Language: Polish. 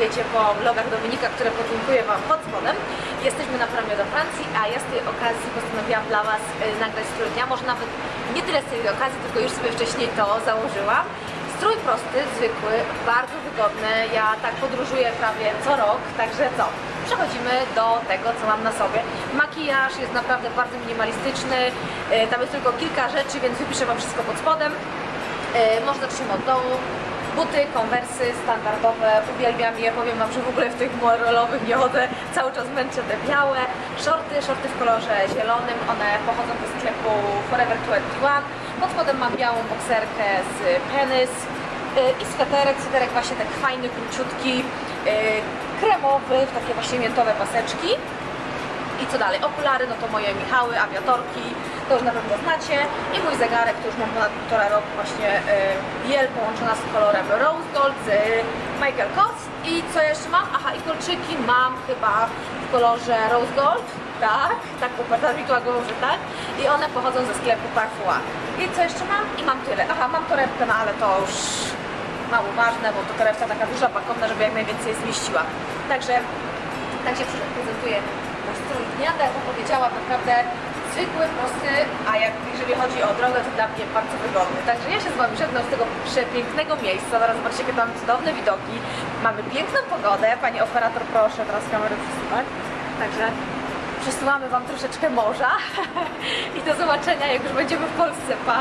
wiecie po vlogach Dominika, które podlinkuję Wam pod spodem. Jesteśmy na promie do Francji, a ja z tej okazji postanowiłam dla Was y, nagrać strój dnia. Może nawet nie tyle z tej okazji, tylko już sobie wcześniej to założyłam. Strój prosty, zwykły, bardzo wygodny. Ja tak podróżuję prawie co rok, także co? Przechodzimy do tego, co mam na sobie. Makijaż jest naprawdę bardzo minimalistyczny. y, Tam jest tylko kilka rzeczy, więc wypiszę Wam wszystko pod spodem. E, Może zacznijmy od dołu. Buty, konwersy standardowe, uwielbiam je, powiem Wam, że w ogóle w tych morolowych nie chodzę, cały czas męczę te białe. Shorty, shorty w kolorze zielonym, one pochodzą ze sklepu Forever 21. Pod spodem mam białą bokserkę z Penis e, i sweterek, sweterek właśnie tak fajny, króciutki, e, kremowy, w takie właśnie miętowe paseczki. I co dalej? Okulary, no to moje Michały, awiatorki, to już na pewno znacie. I mój zegarek, to już mam ponad półtora roku właśnie y, biel połączona z kolorem Rose Gold z Michael Kors. I co jeszcze mam? Aha, i kolczyki mam chyba w kolorze Rose Gold. Tak, tak, poparta mi głową, że tak. I one pochodzą ze sklepu Parfua. I co jeszcze mam? I mam tyle. Aha, mam torebkę, no ale to już mało ważne, bo to torebka taka duża, pakowna, żeby jak najwięcej zmieściła. Także tak się prezentuje mój strój tak jak wam powiedziałam, naprawdę zwykły, prosty, a jak jeżeli chodzi o drogę, to dla mnie bardzo wygodny. Także ja się z Wami żegnam z tego przepięknego miejsca. Zaraz zobaczcie, jakie tam cudowne widoki. Mamy piękną pogodę. Pani operator, proszę teraz kamerę przesuwać. Także przesuwamy Wam troszeczkę morza. I do zobaczenia, jak już będziemy w Polsce. Pa!